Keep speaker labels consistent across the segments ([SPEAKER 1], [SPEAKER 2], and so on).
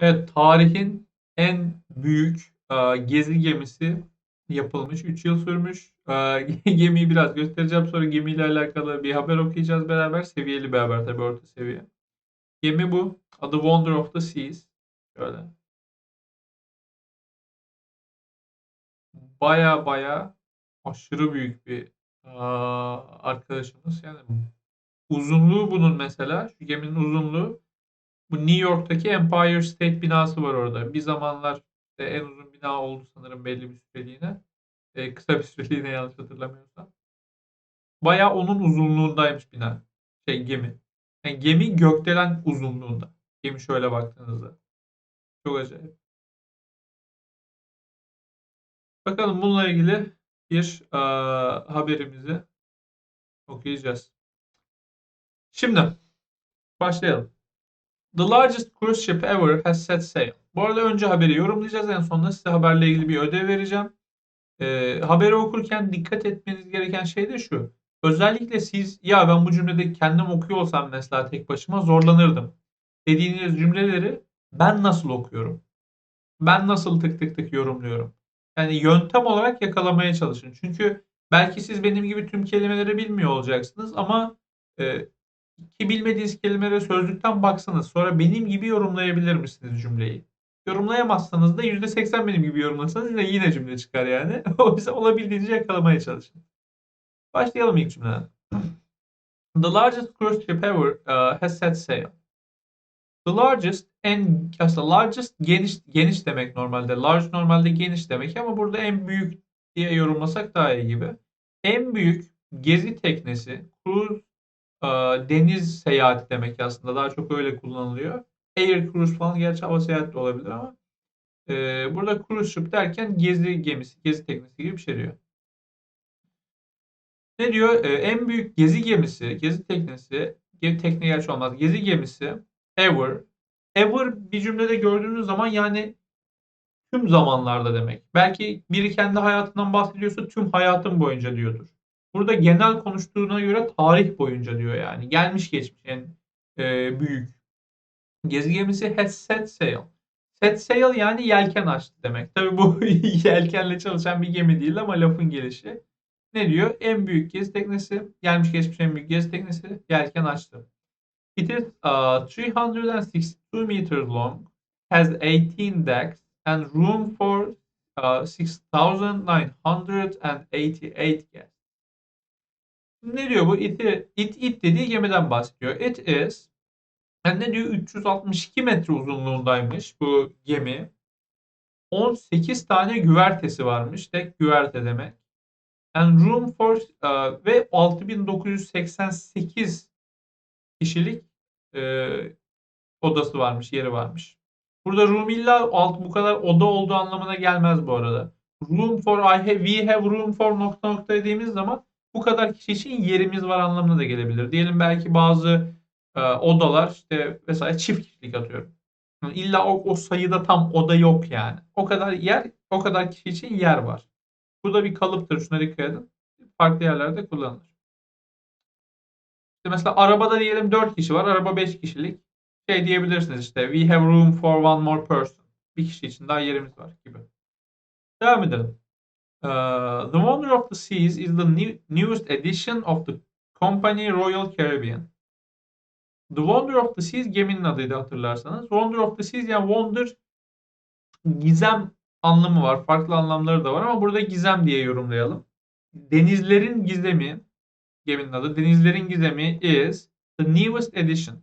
[SPEAKER 1] Evet, tarihin en büyük e, gezi gemisi yapılmış. 3 yıl sürmüş. E, gemiyi biraz göstereceğim. Sonra gemiyle alakalı bir haber okuyacağız beraber. Seviyeli bir haber tabii orta seviye. Gemi bu. Adı Wonder of the Seas. Şöyle. Baya baya aşırı büyük bir e, arkadaşımız. Yani uzunluğu bunun mesela. Şu geminin uzunluğu bu New York'taki Empire State binası var orada. Bir zamanlar e, en uzun bina oldu sanırım belli bir süreliğine. E, kısa bir süreliğine yanlış hatırlamıyorsam. Baya onun uzunluğundaymış bina. Şey gemi. Yani gemi gökdelen uzunluğunda. Gemi şöyle baktığınızda. Çok acayip. Bakalım bununla ilgili bir e, haberimizi okuyacağız. Şimdi başlayalım. The largest cruise ship ever has set sail. Bu arada önce haberi yorumlayacağız. En sonunda size haberle ilgili bir ödev vereceğim. Ee, haberi okurken dikkat etmeniz gereken şey de şu. Özellikle siz ya ben bu cümlede kendim okuyor olsam mesela tek başıma zorlanırdım. Dediğiniz cümleleri ben nasıl okuyorum? Ben nasıl tık tık tık yorumluyorum? Yani yöntem olarak yakalamaya çalışın. Çünkü belki siz benim gibi tüm kelimeleri bilmiyor olacaksınız ama e, ki bilmediğiniz kelimelere sözlükten baksanız sonra benim gibi yorumlayabilir misiniz cümleyi? Yorumlayamazsanız da %80 benim gibi yorumlasanız yine, yine cümle çıkar yani. o yüzden olabildiğince yakalamaya çalışın. Başlayalım ilk cümleden. The largest cruise ship ever uh, has set sail. The largest en aslında largest geniş geniş demek normalde. Large normalde geniş demek ama burada en büyük diye yorumlasak daha iyi gibi. En büyük gezi teknesi cruise deniz seyahati demek aslında. Daha çok öyle kullanılıyor. Air cruise falan gerçi hava seyahati de olabilir ama e, burada cruise ship derken gezi gemisi, gezi teknesi gibi bir şey diyor. Ne diyor? E, en büyük gezi gemisi, gezi teknesi, gezi tekne gerçi olmaz. Gezi gemisi ever. Ever bir cümlede gördüğünüz zaman yani tüm zamanlarda demek. Belki biri kendi hayatından bahsediyorsa tüm hayatım boyunca diyordur. Burada genel konuştuğuna göre tarih boyunca diyor yani. Gelmiş geçmiş en e, büyük. Gezi gemisi has set sail. Set sail yani yelken açtı demek. Tabi bu yelkenle çalışan bir gemi değil ama lafın gelişi. Ne diyor? En büyük gezi teknesi, gelmiş geçmiş en büyük gezi teknesi yelken açtı. It is uh, 362 meters long, has 18 decks and room for uh, 6,988 guests. Ne diyor bu? It, it, it dediği gemiden bahsediyor. It is yani ne diyor? 362 metre uzunluğundaymış bu gemi. 18 tane güvertesi varmış. Tek güverte demek. And room for uh, ve 6988 kişilik e, odası varmış, yeri varmış. Burada room illa alt bu kadar oda olduğu anlamına gelmez bu arada. Room for I have, we have room for nokta nokta dediğimiz zaman bu kadar kişi için yerimiz var anlamına da gelebilir. Diyelim belki bazı e, odalar işte mesela çift kişilik atıyorum. Yani illa o, o sayıda tam oda yok yani. O kadar yer, o kadar kişi için yer var. Bu da bir kalıptır. Şuna dikkat edin. Farklı yerlerde kullanılır. İşte mesela arabada diyelim 4 kişi var. Araba 5 kişilik. Şey diyebilirsiniz işte we have room for one more person. Bir kişi için daha yerimiz var gibi. Devam edelim. Uh, the Wonder of the Seas is the new, newest edition of the company Royal Caribbean. The Wonder of the Seas geminin adıydı hatırlarsanız. Wonder of the Seas yani Wonder gizem anlamı var. Farklı anlamları da var ama burada gizem diye yorumlayalım. Denizlerin gizemi geminin adı. Denizlerin gizemi is the newest edition.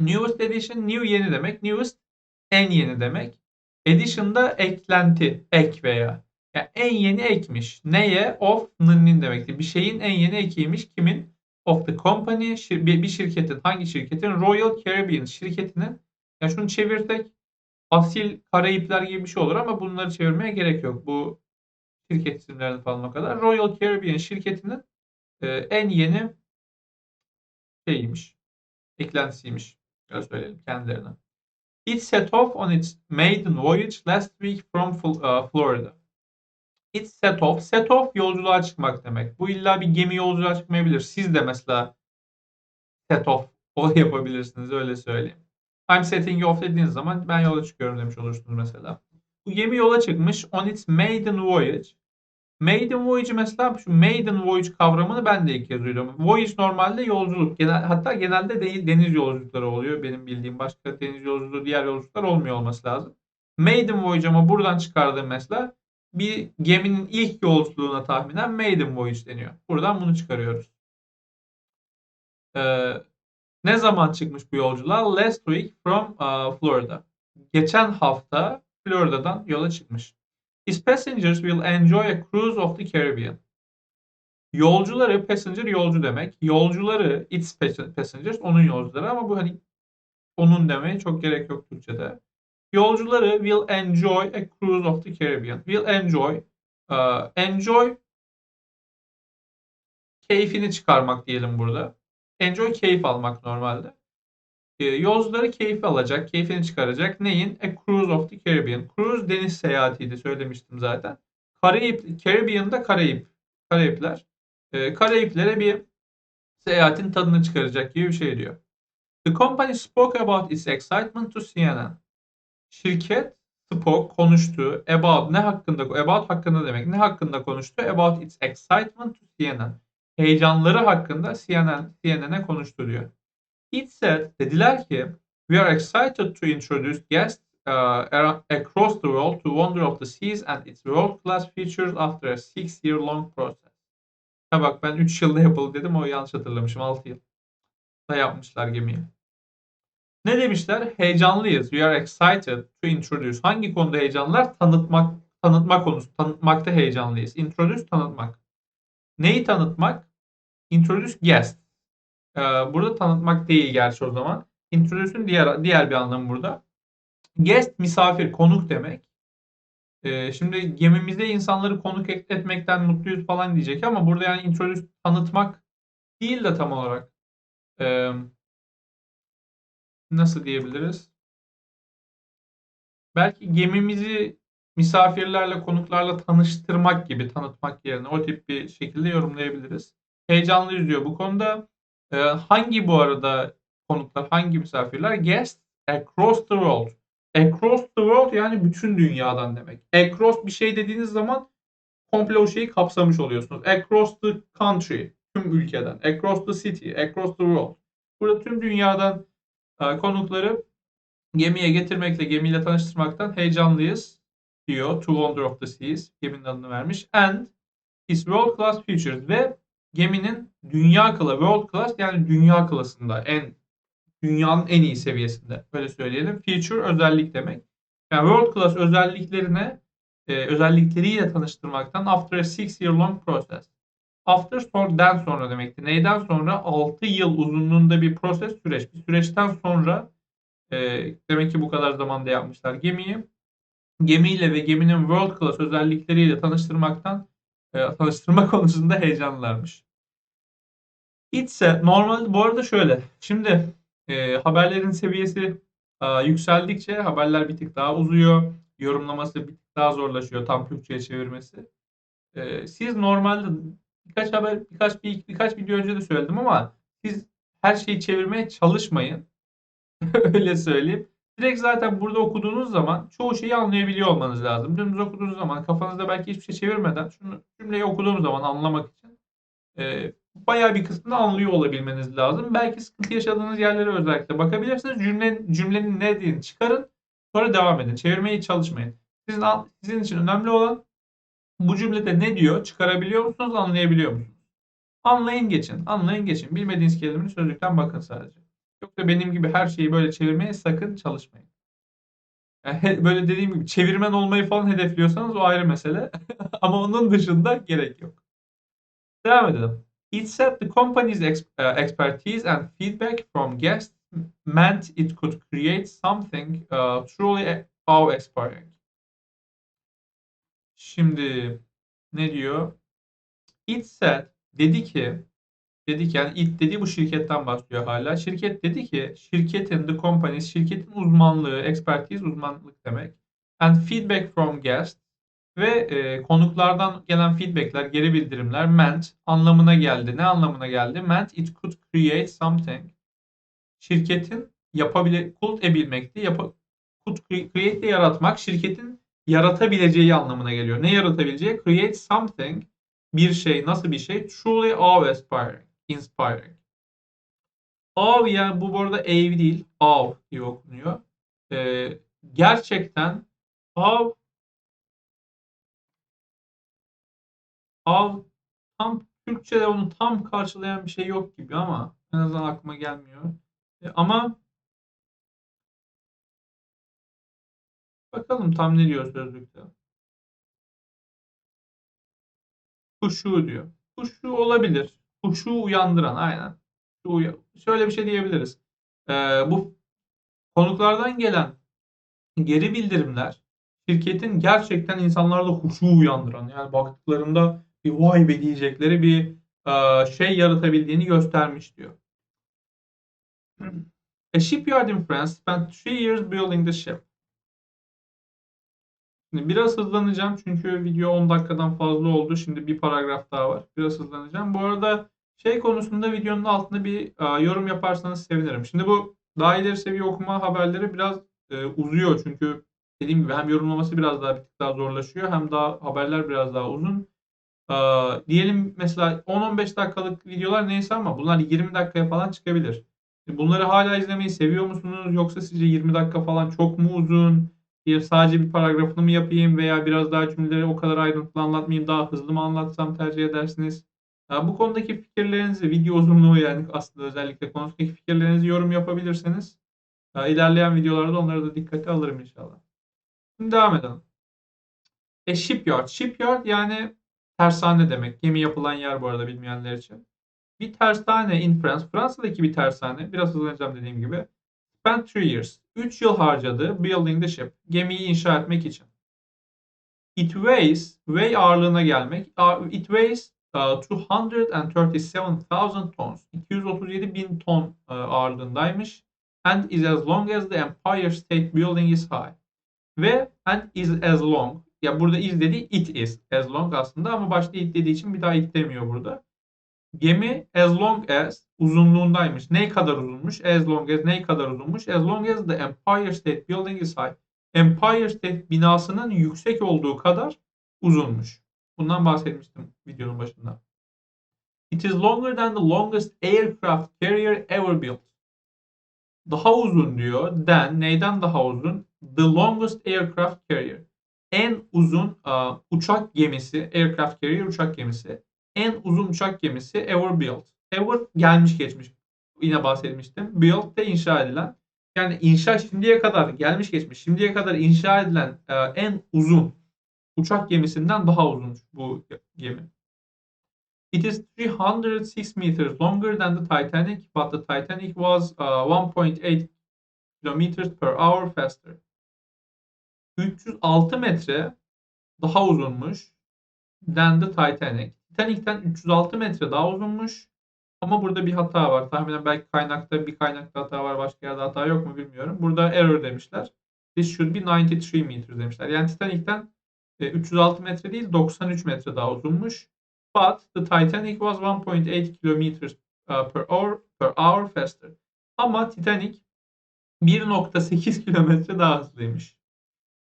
[SPEAKER 1] Newest edition new yeni demek. Newest en yeni demek. Edition da eklenti, ek veya. Yani en yeni ekmiş. Neye? Of nin demekti. Bir şeyin en yeni ekiymiş. Kimin? Of the company. Bir şirketin. Hangi şirketin? Royal Caribbean şirketinin. Ya şunu çevirsek asil Karayipler gibi bir şey olur ama bunları çevirmeye gerek yok. Bu şirket isimlerini falan o kadar. Royal Caribbean şirketinin e, en yeni şeyiymiş. Eklentisiymiş. Öyle söyleyelim kendilerine. It set off on its maiden voyage last week from uh, Florida. It set off. Set off yolculuğa çıkmak demek. Bu illa bir gemi yolculuğa çıkmayabilir. Siz de mesela set off o yapabilirsiniz öyle söyleyeyim. I'm setting off dediğiniz zaman ben yola çıkıyorum demiş olursunuz mesela. Bu gemi yola çıkmış on its maiden voyage. Maiden voyage'i mesela şu maiden voyage kavramını ben de ilk kez duydum. Voyage normalde yolculuk. Genel, hatta genelde değil deniz yolculukları oluyor. Benim bildiğim başka deniz yolculuğu diğer yolculuklar olmuyor olması lazım. Maiden voyage ama buradan çıkardığım mesela bir geminin ilk yolculuğuna tahminen maiden voyage deniyor. Buradan bunu çıkarıyoruz. Ee, ne zaman çıkmış bu yolculuğa? Last week from uh, Florida. Geçen hafta Florida'dan yola çıkmış. His passengers will enjoy a cruise of the Caribbean. Yolcuları, passenger yolcu demek. Yolcuları, its passengers, onun yolcuları ama bu hani onun demeye çok gerek yok Türkçe'de. Yolcuları will enjoy a cruise of the Caribbean. Will enjoy, uh, enjoy keyfini çıkarmak diyelim burada. Enjoy keyif almak normalde. E, yolcuları keyif alacak, keyfini çıkaracak. Neyin? A Cruise of the Caribbean. Cruise deniz seyahatiydi söylemiştim zaten. Karayip, Caribbean'da Karayip. Karayipler. E, Karayiplere bir seyahatin tadını çıkaracak gibi bir şey diyor. The company spoke about its excitement to CNN. Şirket spoke konuştu about ne hakkında about hakkında demek ne hakkında konuştu about its excitement to CNN heyecanları hakkında CNN CNN'e konuştu diyor. It said dediler ki we are excited to introduce guests uh, across the world to wonder of the seas and its world class features after a six year long process. Ha bak ben 3 yılda yapıldı dedim o yanlış hatırlamışım 6 yıl da yapmışlar gemiyi. Ne demişler? Heyecanlıyız. We are excited to introduce. Hangi konuda heyecanlılar? Tanıtmak, tanıtma konusu. Tanıtmakta heyecanlıyız. Introduce tanıtmak. Neyi tanıtmak? Introduce guest. Ee, burada tanıtmak değil gerçi o zaman. Introduce'ün diğer diğer bir anlamı burada. Guest misafir, konuk demek. Ee, şimdi gemimizde insanları konuk etmekten mutluyuz falan diyecek ama burada yani introduce tanıtmak değil de tam olarak. Ee, nasıl diyebiliriz? Belki gemimizi misafirlerle, konuklarla tanıştırmak gibi tanıtmak yerine o tip bir şekilde yorumlayabiliriz. Heyecanlıyız diyor bu konuda. Ee, hangi bu arada konuklar, hangi misafirler? Guests across the world. Across the world yani bütün dünyadan demek. Across bir şey dediğiniz zaman komple o şeyi kapsamış oluyorsunuz. Across the country, tüm ülkeden. Across the city, across the world. Burada tüm dünyadan konukları gemiye getirmekle, gemiyle tanıştırmaktan heyecanlıyız diyor. To Wonder of the Seas geminin adını vermiş. And his world class features ve geminin dünya kıla, world class yani dünya klasında en dünyanın en iyi seviyesinde böyle söyleyelim. Feature özellik demek. Yani world class özelliklerine e, özellikleriyle tanıştırmaktan after a six year long process. After sonradan sonra demekti. Neyden sonra? 6 yıl uzunluğunda bir proses süreç. Bir süreçten sonra e, demek ki bu kadar zamanda yapmışlar gemiyi. Gemiyle ve geminin world class özellikleriyle tanıştırmaktan e, tanıştırma konusunda heyecanlılarmış. İtse normalde bu arada şöyle. Şimdi e, haberlerin seviyesi e, yükseldikçe haberler bir tık daha uzuyor. Yorumlaması bir tık daha zorlaşıyor. Tam Türkçe'ye çevirmesi. E, siz normalde birkaç haber birkaç bir birkaç video önce de söyledim ama siz her şeyi çevirmeye çalışmayın. Öyle söyleyeyim. Direkt zaten burada okuduğunuz zaman çoğu şeyi anlayabiliyor olmanız lazım. Dümdüz okuduğunuz zaman kafanızda belki hiçbir şey çevirmeden şunu cümleyi okuduğunuz zaman anlamak için e, bayağı bir kısmını anlıyor olabilmeniz lazım. Belki sıkıntı yaşadığınız yerlere özellikle bakabilirsiniz. Cümle, cümlenin ne dediğini çıkarın. Sonra devam edin. Çevirmeye çalışmayın. Sizin, sizin için önemli olan bu cümlede ne diyor? Çıkarabiliyor musunuz? Anlayabiliyor musunuz? Anlayın geçin. Anlayın geçin. Bilmediğiniz kelimenin sözlükten bakın sadece. Yoksa benim gibi her şeyi böyle çevirmeye sakın çalışmayın. Yani böyle dediğim gibi çevirmen olmayı falan hedefliyorsanız o ayrı mesele. Ama onun dışında gerek yok. Devam edelim. It said the company's uh, expertise and feedback from guests meant it could create something uh, truly awe-inspiring. Şimdi ne diyor? It said dedi ki dedi ki yani it dedi bu şirketten bahsediyor hala. Şirket dedi ki şirketin the company şirketin uzmanlığı, expertise uzmanlık demek. And feedback from guests ve e, konuklardan gelen feedbackler, geri bildirimler meant anlamına geldi. Ne anlamına geldi? Meant it could create something. Şirketin yapabile kult ebilmekti. Yapa, kult create de yaratmak şirketin yaratabileceği anlamına geliyor. Ne yaratabileceği? Create something bir şey nasıl bir şey? Truly awe-inspiring. Inspiring. Awe yani bu bu arada ev değil. Awe diye okunuyor. Ee, gerçekten awe awe tam Türkçe'de onu tam karşılayan bir şey yok gibi ama en azından aklıma gelmiyor. E, ama bakalım tam ne diyor sözlükte. Kuşu diyor. Kuşu olabilir. Kuşu uyandıran aynen. Şöyle bir şey diyebiliriz. Ee, bu konuklardan gelen geri bildirimler şirketin gerçekten insanlarda huşu uyandıran yani baktıklarında bir vay be diyecekleri bir e, şey yaratabildiğini göstermiş diyor. A shipyard in France spent three years building the ship. Şimdi biraz hızlanacağım çünkü video 10 dakikadan fazla oldu. Şimdi bir paragraf daha var. Biraz hızlanacağım. Bu arada şey konusunda videonun altında bir a, yorum yaparsanız sevinirim. Şimdi bu daha ileri seviye okuma haberleri biraz e, uzuyor. Çünkü dediğim gibi hem yorumlaması biraz daha bir tık daha zorlaşıyor hem daha haberler biraz daha uzun. E, diyelim mesela 10-15 dakikalık videolar neyse ama bunlar 20 dakikaya falan çıkabilir. Bunları hala izlemeyi seviyor musunuz? Yoksa sizce 20 dakika falan çok mu uzun? Bir sadece bir paragrafını mı yapayım veya biraz daha cümleleri o kadar ayrıntılı anlatmayayım daha hızlı mı anlatsam tercih edersiniz? bu konudaki fikirlerinizi video uzunluğu yani aslında özellikle konusundaki fikirlerinizi yorum yapabilirseniz ilerleyen videolarda onları da dikkate alırım inşallah. Şimdi devam edelim. E shipyard. Shipyard yani tersane demek. Gemi yapılan yer bu arada bilmeyenler için. Bir tersane in France. Fransa'daki bir tersane. Biraz hızlanacağım dediğim gibi. Spent 3 years. 3 yıl harcadı building the ship. Gemiyi inşa etmek için. It weighs, weigh ağırlığına gelmek. It weighs uh, 237,000 tons. 237 bin ton uh, ağırlığındaymış. And is as long as the Empire State Building is high. Ve and is as long. Ya burada is dedi it is as long aslında ama başta it dediği için bir daha it demiyor burada. Gemi as long as uzunluğundaymış. Ne kadar uzunmuş? As long as ne kadar uzunmuş? As long as the Empire State Building is high. Empire State binasının yüksek olduğu kadar uzunmuş. Bundan bahsetmiştim videonun başında. It is longer than the longest aircraft carrier ever built. Daha uzun diyor. Than neyden daha uzun? The longest aircraft carrier. En uzun uh, uçak gemisi, aircraft carrier uçak gemisi en uzun uçak gemisi ever built. Ever gelmiş geçmiş. Yine bahsetmiştim. Built de inşa edilen. Yani inşa şimdiye kadar gelmiş geçmiş. Şimdiye kadar inşa edilen e, en uzun uçak gemisinden daha uzun bu gemi. It is 306 meters longer than the Titanic, but the Titanic was uh, 1.8 kilometers per hour faster. 306 metre daha uzunmuş than the Titanic. Titanic'ten 306 metre daha uzunmuş. Ama burada bir hata var. Tahminen belki kaynakta bir kaynakta hata var. Başka yerde hata yok mu bilmiyorum. Burada error demişler. This should be 93 meters demişler. Yani Titanic'ten 306 e, metre değil 93 metre daha uzunmuş. But the Titanic was 1.8 kilometers uh, per hour, per hour faster. Ama Titanic 1.8 kilometre daha hızlıymış.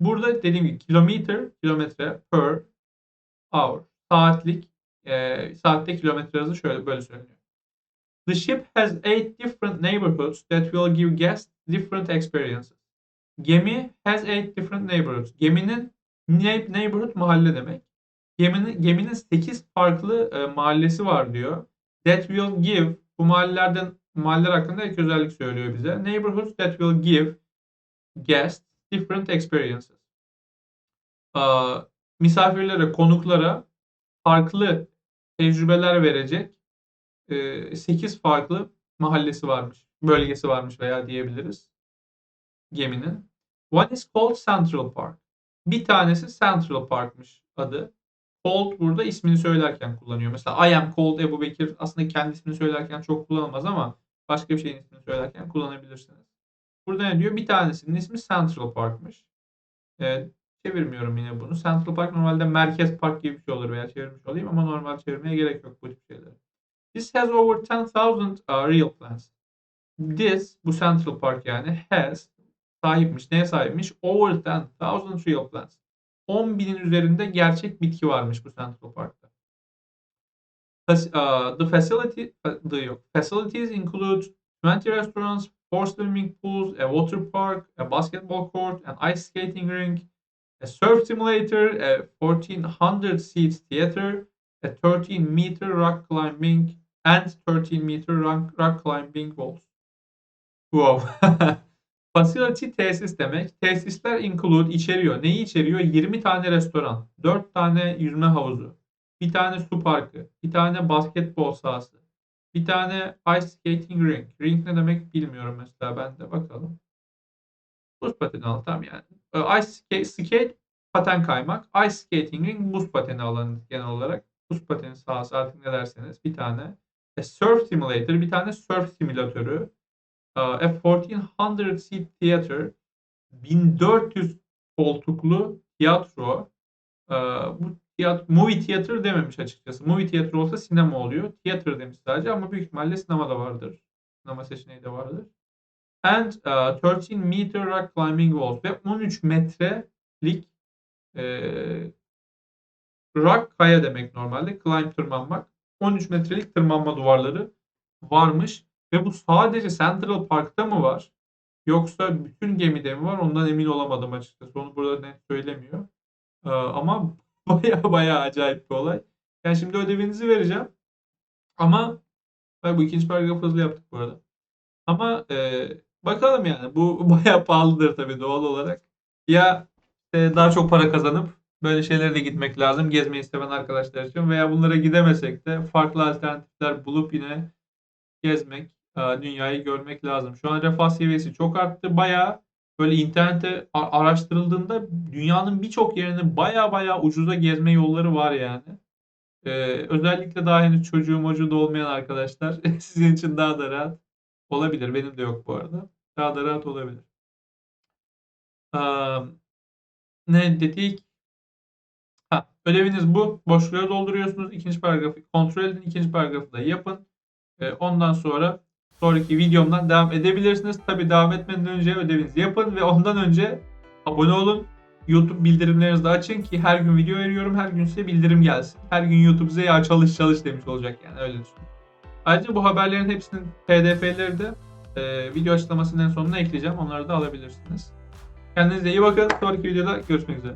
[SPEAKER 1] Burada dediğim gibi kilometre, kilometre per hour. Saatlik e, saatte kilometre hızı şöyle böyle söyleniyor. The ship has eight different neighborhoods that will give guests different experiences. Gemi has eight different neighborhoods. Geminin neighborhood mahalle demek. Geminin geminin 8 farklı e, mahallesi var diyor. That will give bu mahallelerden mahalleler hakkında ilk özellik söylüyor bize. Neighborhoods that will give guests different experiences. Uh, misafirlere, konuklara farklı tecrübeler verecek 8 farklı mahallesi varmış. Bölgesi varmış veya diyebiliriz geminin. One is called Central Park. Bir tanesi Central Park'mış adı. Cold burada ismini söylerken kullanıyor. Mesela I am cold Ebu Bekir aslında kendi ismini söylerken çok kullanılmaz ama başka bir şeyin ismini söylerken kullanabilirsiniz. Burada ne diyor? Bir tanesinin ismi Central Park'mış. Ee, çevirmiyorum yine bunu. Central Park normalde merkez park gibi bir şey olur veya çevirmiş olayım ama normal çevirmeye gerek yok bu tip şeyleri. This has over 10,000 uh, real plants. this bu Central Park yani has sahipmiş. Neye sahipmiş? Over 10,000 real plants. 10 binin üzerinde gerçek bitki varmış bu Central Park'ta. Uh, the facility the yok. Facilities include 20 restaurants, 4 swimming pools, a water park, a basketball court, an ice skating rink, a surf simulator, a 1400 seat theater, a 13 meter rock climbing and 13 meter rock, rock climbing walls. Wow. Facility tesis demek. Tesisler include içeriyor. Neyi içeriyor? 20 tane restoran, 4 tane yüzme havuzu, bir tane su parkı, bir tane basketbol sahası, bir tane ice skating rink. Rink ne demek bilmiyorum mesela ben de bakalım. Buz pateni alanı tamam yani. Ee, Ice skate, paten kaymak. Ice skating ring buz pateni alanı genel olarak. Buz pateni sahası artık ne derseniz bir tane. A surf simulator bir tane surf simülatörü. Ee, A 1400 seat theater 1400 koltuklu tiyatro. Ee, Bu tiyatro, movie theater dememiş açıkçası. Movie theater olsa sinema oluyor. Theater demiş sadece ama büyük ihtimalle sinema da vardır. Sinema seçeneği de vardır. And uh, 13 meter rock climbing walls ve 13 metrelik e, rock kaya demek normalde. Climb tırmanmak. 13 metrelik tırmanma duvarları varmış. Ve bu sadece Central Park'ta mı var? Yoksa bütün gemide mi var? Ondan emin olamadım açıkçası. Onu burada net söylemiyor. Ee, ama baya baya acayip bir olay. Yani şimdi ödevinizi vereceğim. Ama bu ikinci paragrafı hızlı yaptık bu arada. Ama e, bakalım yani. Bu baya pahalıdır tabii doğal olarak. Ya e, daha çok para kazanıp böyle şeylere de gitmek lazım. Gezmeyi seven arkadaşlar için. Veya bunlara gidemesek de farklı alternatifler bulup yine gezmek, e, dünyayı görmek lazım. Şu an refah seviyesi çok arttı. Baya böyle internette araştırıldığında dünyanın birçok yerini baya baya ucuza gezme yolları var yani. Ee, özellikle daha henüz çocuğu mocuğu olmayan arkadaşlar sizin için daha da rahat olabilir. Benim de yok bu arada. Daha da rahat olabilir. Ee, ne dedik? Ha, ödeviniz bu. Boşluğa dolduruyorsunuz. İkinci paragrafı kontrol edin. İkinci paragrafı da yapın. Ee, ondan sonra sonraki videomdan devam edebilirsiniz. Tabii devam etmeden önce ödevinizi yapın ve ondan önce abone olun. YouTube bildirimlerinizi açın ki her gün video veriyorum. Her gün size bildirim gelsin. Her gün YouTube size ya çalış çalış demiş olacak yani öyle düşünün. Ayrıca bu haberlerin hepsinin pdf'leri de e, video açıklamasının en sonuna ekleyeceğim. Onları da alabilirsiniz. Kendinize iyi bakın. Sonraki videoda görüşmek üzere.